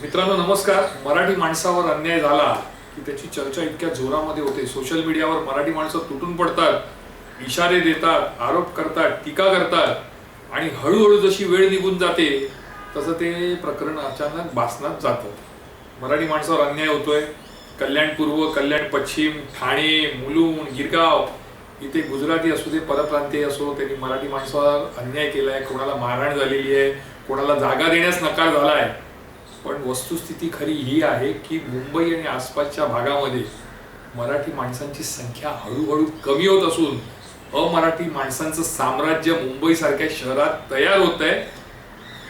मित्रांनो नमस्कार. मराठी माणसावर अन्याय झाला की त्याची चर्चा इतक्या जोरामध्ये होते. सोशल मीडियावर मराठी माणसं तुटून पडतात इशारे देतात आरोप करतात टीका करतात आणि हळूहळू जशी वेळ निघून जाते तसं ते प्रकरण अचानक बासनात जातं. मराठी माणसावर अन्याय होतोय. कल्याण पूर्व कल्याण पश्चिम ठाणे मुलुंड गिरगाव इथे गुजराती असू दे परप्रांतीय असो त्यांनी मराठी माणसावर अन्याय केलाय. कोणाला मारहाण झालेली आहे कोणाला जागा देण्यास नकार झालाय. पण वस्तुस्थिती खरी ही आहे की मुंबई आणि आसपासच्या भागामध्ये मराठी माणसांची संख्या हळूहळू कमी होत असून अमराठी माणसांचं साम्राज्य मुंबईसारख्या शहरात तयार होत आहे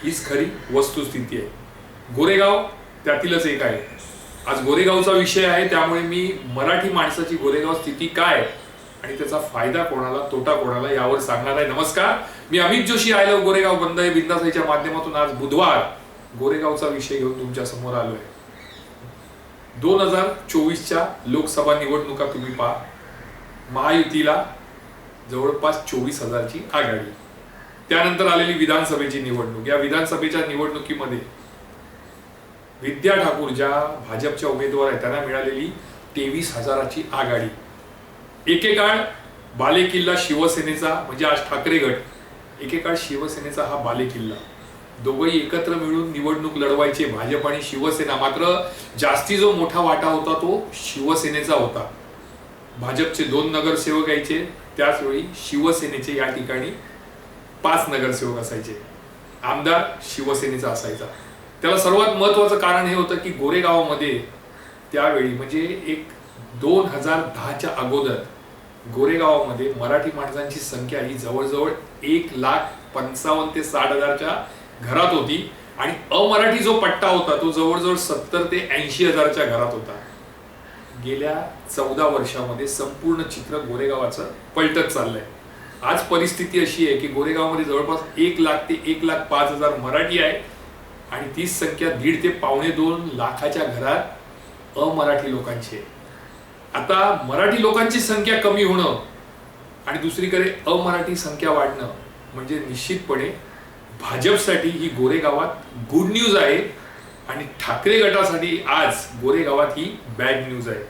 हीच खरी वस्तुस्थिती आहे. गोरेगाव त्यातीलच एक आहे. आज गोरेगावचा विषय आहे त्यामुळे मी मराठी माणसाची गोरेगाव स्थिती काय आणि त्याचा फायदा कोणाला तोटा कोणाला यावर सांगणार आहे. नमस्कार मी अमित जोशी आय लव्ह गोरेगाव बंद आहे. बिंदासाईच्या माध्यमातून आज बुधवार गोरेगावचा विषय घेऊन तुमच्यासमोर आलोय. दोन हजार चोवीसच्या लोकसभा निवडणुका तुम्ही पहा. महायुतीला जवळपास चोवीस हजारची आघाडी. त्यानंतर आलेली विधानसभेची निवडणूक. या विधानसभेच्या निवडणुकीमध्ये विद्या ठाकूर ज्या भाजपच्या उमेदवार आहेत त्यांना मिळालेली तेवीस हजाराची आघाडी. एकेकाळ बालेकिल्ला शिवसेनेचा म्हणजे आज ठाकरे गट एकेकाळ शिवसेनेचा हा बालेकिल्ला. दोघंही एकत्र मिळून निवडणूक लढवायचे. भाजप आणि शिवसेना. मात्र जास्ती जो मोठा वाटा होता तो शिवसेनेचा होता. भाजपचे दोन नगरसेवक यायचे. त्याच वेळी शिवसेनेचे या ठिकाणी पाच नगरसेवक असायचे. आमदार शिवसेनेचा असायचा. त्याला सर्वात महत्वाचं कारण हे होतं की गोरेगावामध्ये त्यावेळी म्हणजे एक दोन हजार दहाच्या अगोदर गोरेगावामध्ये मराठी माणसांची संख्या ही जवळजवळ एक लाख पंचावन्न ते साठ हजारच्या घरात होती आणि अमराठी जो पट्टा होता तो जवळजवळ सत्तर ते ऐंशी हजारच्या घरात होता. गेल्या चौदा वर्षामध्ये संपूर्ण चित्र गोरेगावाचं पलटत चाललंय. आज परिस्थिती अशी आहे की गोरेगावमध्ये जवळपास एक लाख ते एक लाख पाच हजार मराठी आहे आणि तीच संख्या दीड ते पावणे दोन लाखाच्या घरात अमराठी लोकांची आहे. आता मराठी लोकांची संख्या कमी होणं आणि दुसरीकडे अमराठी संख्या वाढणं म्हणजे निश्चितपणे भाजपसाठी ही गोरेगावात गुड न्यूज आहे आणि ठाकरे गटासाठी आज गोरेगावात ही बॅड न्यूज आहे.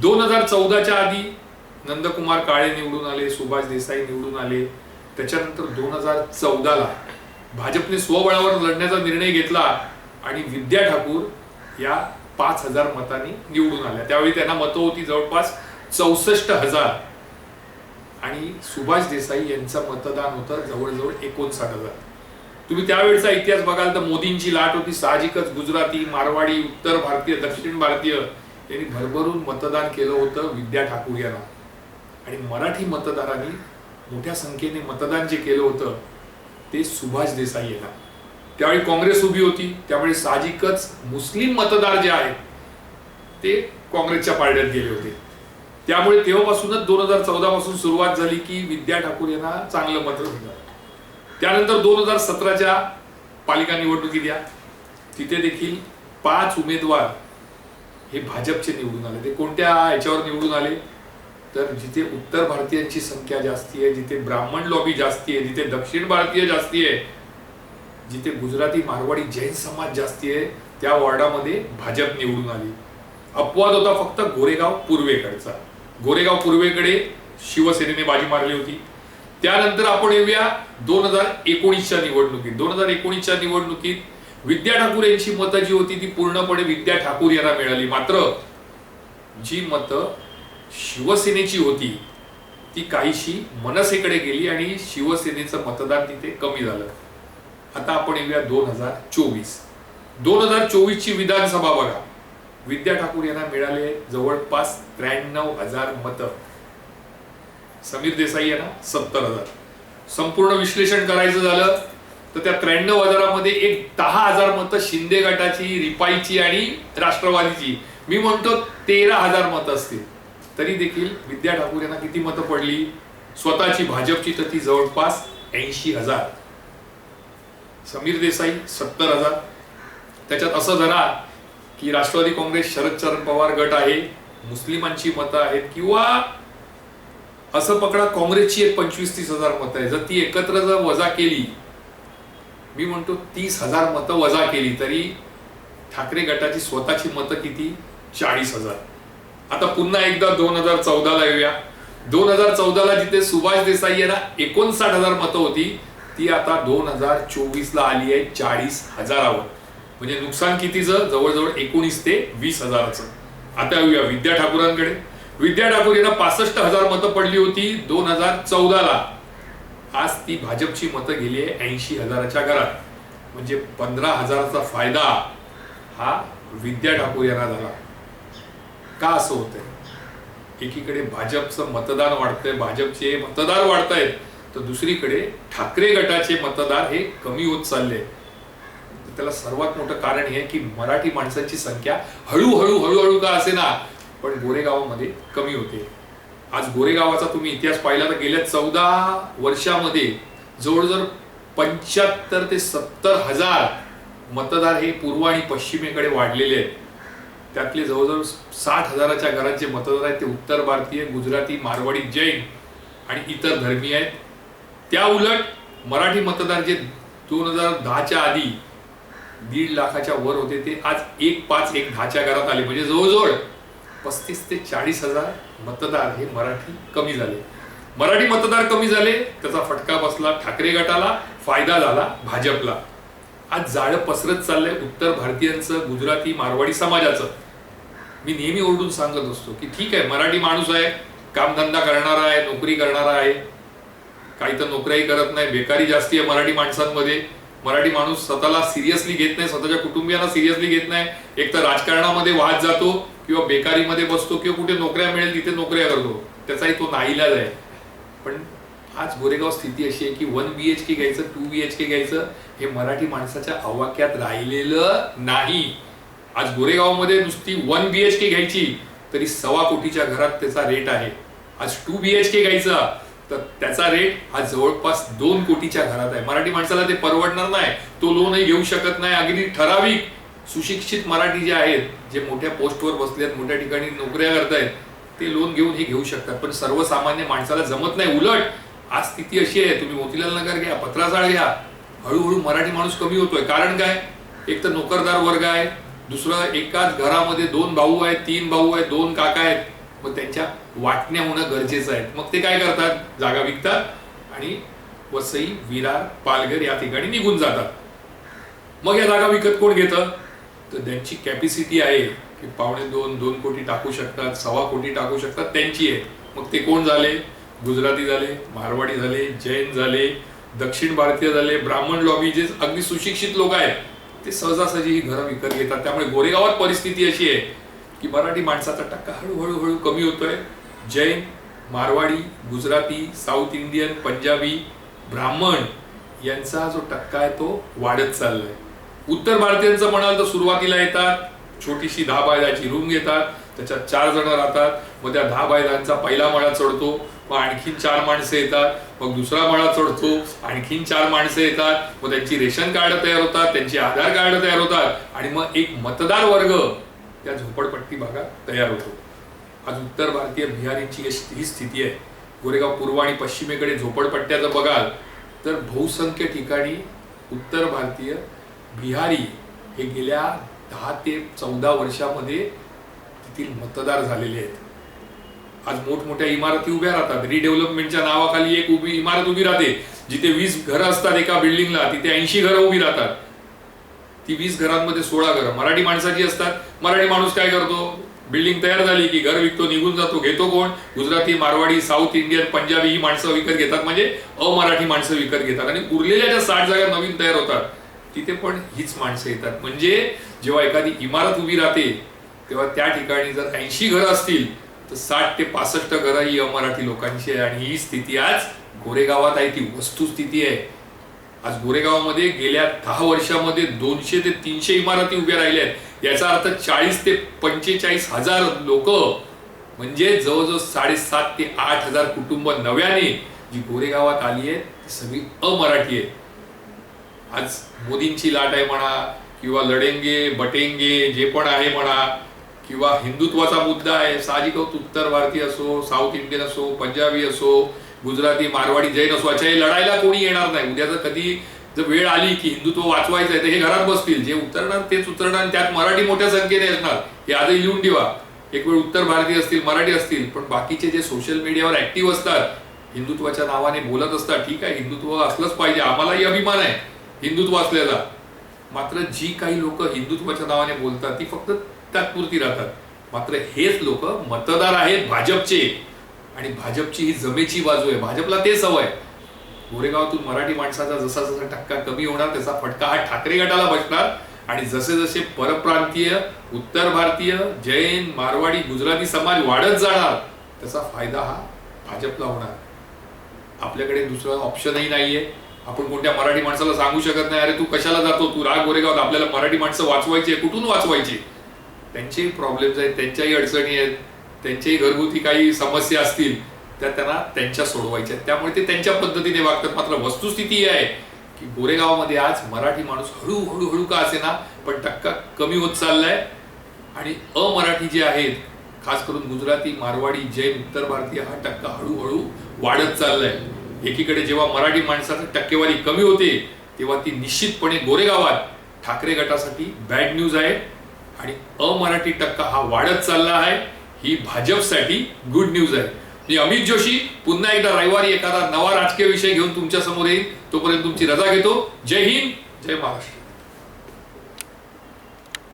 दोन हजार चौदाच्या आधी नंदकुमार काळे निवडून आले सुभाष देसाई निवडून आले. त्याच्यानंतर दोन हजार चौदाला भाजपने स्वबळावर लढण्याचा निर्णय घेतला आणि विद्या ठाकूर या पाच हजार मतांनी निवडून आल्या. त्यावेळी त्यांना मतं होती जवळपास चौसष्ट हजार. आणि सुभाष देसाई यांचं मतदान होतं जवळजवळ एकोणसाठ हजार. तुम्ही त्यावेळेचा इतिहास बघाल तर मोदींची लाट होती साहजिकच गुजराती मारवाडी उत्तर भारतीय दक्षिण भारतीय यांनी भरभरून मतदान केलं होतं विद्या ठाकूर यांना. आणि मराठी मतदारांनी मोठ्या संख्येने मतदान जे केलं होतं ते सुभाष देसाई यांना. त्यावेळी काँग्रेस उभी होती त्यामुळे साहजिकच मुस्लिम मतदार जे आहेत ते काँग्रेसच्या पारड्यात गेले होते. त्यामुळे तेव्हापासूनच दोन हजार चौदा पासून सुरुवात झाली की विद्या ठाकूर यांना चांगलं मत मिळालं त्यानंतर दोन हजार सतराच्या पालिका निवडणुकीत या तिथे देखील पाच उमेदवार हे भाजपचे निवडून आले. ते कोणत्या याच्यावर निवडून आले? तर जिथे उत्तर भारतीयांची संख्या जास्ती आहे जिथे ब्राह्मण लॉबी जास्ती आहे जिथे दक्षिण भारतीय जास्ती आहे जिथे गुजराती मारवाडी जैन समाज जास्ती आहे त्या वॉर्डामध्ये भाजप निवडून आली. अपवाद होता फक्त गोरेगाव पूर्वेकडचा. गोरेगाव पूर्वेकडे शिवसेनेने बाजी मारली होती. त्यानंतर आपण येऊया दोन हजार एकोणीसच्या निवडणुकीत. दोन हजार एकोणीसच्या निवडणुकीत विद्या ठाकूर यांची मतं जी होती ती पूर्णपणे विद्या ठाकूर यांना मिळाली. मात्र जी मतं शिवसेनेची होती ती काहीशी मनसेकडे गेली आणि शिवसेनेचं मतदान तिथे कमी झालं. आता आपण येऊया दोन हजार चोवीस. दोन हजार चोवीस ची विधानसभा बघा. विद्या ठाकूर यांना मिळाले जवळपास त्र्याण्णव हजार मतं. समीर देसाई यांना सत्तर हजार. संपूर्ण विश्लेषण करायचं झालं तर त्या त्र्याण्णव हजारामध्ये एक दहा हजार मतं शिंदे गटाची रिपाईची आणि राष्ट्रवादीची. मी म्हणतो तेरा हजार मतं असतील. तरी देखील विद्या ठाकूर यांना किती मतं पडली? स्वतःची भाजपची तर ती जवळपास ऐंशी हजार. समीर देसाई सत्तर हजार. त्याच्यात असं धरा की राष्ट्रवादी काँग्रेस शरदचंद्र पवार गट आहे मुस्लिमांची मतं आहेत किंवा असं पकडा काँग्रेसची एक पंचवीस तीस हजार मतं आहे जर ती एकत्र जर वजा केली मी म्हणतो तीस हजार मतं वजा केली तरी ठाकरे गटाची स्वतःची मतं किती? चाळीस हजार. आता पुन्हा एकदा दोन हजार चौदाला येऊया. दोन हजार चौदाला जिथे सुभाष देसाई यांना एकोणसाठ हजार मतं होती ती आता दोन हजार चोवीसला आली आहे चाळीस हजारावर. म्हणजे नुकसान कितीचं? जवळजवळ एकोणीस ते वीस हजाराचं. आता येऊया विद्या ठाकूरांकडे. विद्या ठाकूर यांना पासष्ट हजार मतं पडली होती दोन हजार चौदाला. आज ती भाजपची मतं गेली आहे ऐंशी हजाराच्या घरात. म्हणजे पंधरा हजाराचा फायदा हा विद्या ठाकूर यांना झाला. का असं होतंय? एकीकडे भाजपचं मतदान वाढतंय भाजपचे मतदार वाढतायत तर दुसरीकडे ठाकरे गटाचे मतदार हे कमी होत चालले. त्याला सर्वात मोठं कारण हे आहे की मराठी माणसांची संख्या हळूहळू हळूहळू का असे ना पण गोरेगावामध्ये कमी होते. आज गोरेगावाचा तुम्ही इतिहास पाहिला तर गेल्या चौदा वर्षामध्ये जवळजवळ पंच्याहत्तर ते सत्तर हजार मतदार हे पूर्व आणि पश्चिमेकडे वाढलेले आहेत. त्यातले जवळजवळ साठ हजाराच्या घरात जे मतदार आहेत ते उत्तर भारतीय गुजराती मारवाडी जैन आणि इतर धर्मीय आहेत. त्या उलट मराठी मतदार जे दोन हजार दहाच्या आधी दीड लाखाच्या वर होते ते आज एक पाच एक दहाच्या घरात आले. म्हणजे जवळजवळ पस्तीस ते चाळीस हजार मतदार हे मराठी कमी झाले. मराठी मतदार कमी झाले त्याचा फटका बसला ठाकरे गटाला फायदा झाला भाजपला. आज जाळं पसरत चाललंय उत्तर भारतीयांचं गुजराती मारवाडी समाजाचं. मी नेहमी ओरडून सांगत असतो की ठीक आहे मराठी माणूस आहे कामधंदा करणारा आहे नोकरी करणारा आहे. काही तर नोकऱ्याही करत नाही बेकारी जास्ती आहे मराठी माणसांमध्ये. मराठी माणूस स्वतःला सिरियसली घेत नाही स्वतःच्या कुटुंबियांना सिरियसली घेत नाही. एक तर राजकारणामध्ये वाहत जातो किंवा बेकारीमध्ये बसतो किंवा कुठे नोकऱ्या मिळेल तिथे नोकऱ्या करतो त्याचाही तो नाईलाज आहे. पण आज गोरेगाव स्थिती अशी आहे की वन बी एच के घ्यायचं टू बी एच के घ्यायचं हे मराठी माणसाच्या अवाक्यात राहिलेलं नाही. आज गोरेगावमध्ये नुसती वन बी एच के घ्यायची तरी सव्वा कोटीच्या घरात त्याचा रेट आहे. आज टू बी एच के घ्यायचा तर त्याचा रेट हा जवळपास दोन कोटीच्या घरात आहे. मराठी माणसाला ते परवडणार नाही. तो लोनही घेऊ शकत नाही. अगदी ठराविक सुशिक्षित मराठी जे आहेत जे मोठ्या पोस्टवर बसले आहेत मोठ्या ठिकाणी नोकऱ्या करतायत ते लोन घेऊन हे घेऊ शकतात. पण सर्वसामान्य माणसाला जमत नाही. उलट आज स्थिती अशी आहे तुम्ही मोतीलाल नगर घ्या पत्रासाळ घ्या. हळूहळू मराठी माणूस कमी होतोय. कारण काय? एक तर नोकरदार वर्ग आहे. दुसरं एकाच घरामध्ये दोन भाऊ आहेत तीन भाऊ आहेत दोन काका आहेत. मग त्यांच्या वाटण्या होणं गरजेचं आहे. मग ते काय करतात? जागा विकतात आणि वसई विरार पालघर या ठिकाणी निघून जातात. मग या जागा विकत कोण घेतं? तर त्यांची कॅपॅसिटी आहे की पावणे दोन दोन कोटी टाकू शकतात सव्वा कोटी टाकू शकतात त्यांची आहे. मग ते कोण झाले? गुजराती झाले मारवाडी झाले जैन झाले दक्षिण भारतीय झाले ब्राह्मण लॉबी जे अगदी सुशिक्षित लोक आहेत ते सहजासहजी ही घरं विकत घेतात. त्यामुळे गोरेगावात परिस्थिती अशी आहे की मराठी माणसाचा टक्का हळूहळू हळू कमी होतोय. जैन मारवाडी गुजराती साऊथ इंडियन पंजाबी ब्राह्मण यांचा जो टक्का आहे तो वाढत चाललाय. उत्तर भारतीयांचं म्हणाल तर सुरुवातीला येतात छोटीशी दहा बायदाची रूम घेतात त्याच्यात चार जण राहतात मग त्या दहा बायदांचा पहिला माळा चढतो मग आणखीन चार माणसं येतात मग दुसरा माळा चढतो आणखीन चार माणसं येतात मग त्यांची रेशन कार्ड तयार होतात त्यांची आधार कार्ड तयार होतात आणि मग एक मतदार वर्ग त्या झोपडपट्टी भागात तयार होतो. आज उत्तर भारतीय बिहारींची ही स्थिती आहे. गोरेगाव पूर्व आणि पश्चिमेकडे झोपडपट्ट्याचं बघाल तर बहुसंख्य ठिकाणी उत्तर भारतीय बिहारी हे गेल्या दहा ते चौदा वर्षामध्ये तेथील मतदार झालेले आहेत. आज मोठमोठ्या इमारती उभ्या राहतात. रिडेव्हलपमेंटच्या नावाखाली एक उभी इमारत उभी राहते. जिथे वीस घरं असतात एका बिल्डिंगला तिथे ऐंशी घरं उभी राहतात. ती वीस घरांमध्ये सोळा घरं. मराठी माणसाची असतात. मराठी माणूस काय करतो? बिल्डिंग तयार झाली की घर विकतो निघून जातो. घेतो कोण? गुजराती मारवाडी साऊथ इंडियन पंजाबी ही माणसं विकत घेतात. म्हणजे अमराठी माणसं विकत घेतात. आणि उरलेल्या ज्या साठ जागा नवीन तयार होतात तिथे पण हीच माणसं येतात. म्हणजे जेव्हा एखादी इमारत उभी राहते तेव्हा त्या ठिकाणी जर ऐंशी घरं असतील तर साठ ते पासष्ट घरं ही अमराठी लोकांची आहे आणि ही स्थिती आज गोरेगावात आहे. ती वस्तुस्थिती आहे. आज गोरेगावामध्ये गेल्या दहा वर्षामध्ये दोनशे ते तीनशे इमारती उभ्या राहिल्या आहेत. याचा अर्थ चाळीस ते पंचेचाळीस हजार लोक म्हणजे जवळजवळ साडेसात ते आठ हजार कुटुंब नव्याने जी गोरेगावात आली आहेत ती सगळी अमराठी आहे. आज मोदींची लाट आहे म्हणा किंवा लढेंगे बटेंगे जे पण आहे म्हणा किंवा हिंदुत्वाचा मुद्दा आहे साहजिकच उत्तर भारतीय असो साऊथ इंडियन असो पंजाबी असो गुजराती मारवाडी जैन असो अच्छा हे लढायला कोणी येणार नाही. उद्या जर कधी जर वेळ आली की हिंदुत्व वाचवायचं आहे तर हे घरात बसतील. जे उतरणार तेच उतरणार त्यात मराठी मोठ्या संख्येने असणार हे आजही लिहून ठेवा. एक वेळ उत्तर भारतीय असतील मराठी असतील पण बाकीचे जे सोशल मीडियावर ऍक्टिव्ह असतात हिंदुत्वाच्या नावाने बोलत असतात ठीक आहे हिंदुत्व असलंच पाहिजे. आम्हालाही अभिमान आहे. हिंदुत्व असलेला. मात्र जी काही लोक हिंदुत्वाच्या नावाने बोलतात ती फक्त तात्पुरती राहतात. मात्र हेच लोक मतदार आहेत भाजपचे. आणि भाजपची ही जमेची बाजू आहे. भाजपला तेच सवय आहे. गोरेगावातून मराठी माणसाचा जसा जसा टक्का कमी होणार त्याचा फटका हा ठाकरे गटाला बसणार. आणि जसे जसे परप्रांतीय उत्तर भारतीय जैन मारवाडी गुजराती समाज वाढत जाणार त्याचा फायदा हा भाजपला होणार. आपल्याकडे दुसरं ऑप्शनही नाहीये. आपण कोणत्या मराठी माणसाला सांगू शकत नाही अरे तू कशाला जातो? तू राग गोरेगावात आपल्याला मराठी माणसं वाचवायची आहे कुठून वाचवायची? त्यांचेही प्रॉब्लेम्स आहेत त्यांच्याही अडचणी आहेत त्यांच्याही घरगुती काही समस्या असतील त्या त्यांना त्यांच्या सोडवायच्या आहेत. त्यामुळे ते त्यांच्या पद्धतीने वागतात. मात्र वस्तुस्थिती आहे की गोरेगावामध्ये आज मराठी माणूस हळूहळू हळू का असे ना पण टक्का कमी होत चाललाय. आणि अमराठी जे आहेत खास करून गुजराती मारवाडी जैन उत्तर भारतीय हा टक्का हळूहळू वाढत चाललाय. एकीकडे जेव्हा मराठी माणसाची टक्केवारी कमी होते तेव्हा ती निश्चितपणे गोरेगावात ठाकरे गटासाठी बॅड न्यूज आहे आणि अमराठी टक्का हा वाढत चालला आहे. ही भाजपसाठी गुड न्यूज आहे. मी अमित जोशी पुन्हा एकदा रविवारी एखादा नवा राजकीय विषय घेऊन तुमच्यासमोर येईल तोपर्यंत तुमची रजा घेतो. जय हिंद जय महाराष्ट्र.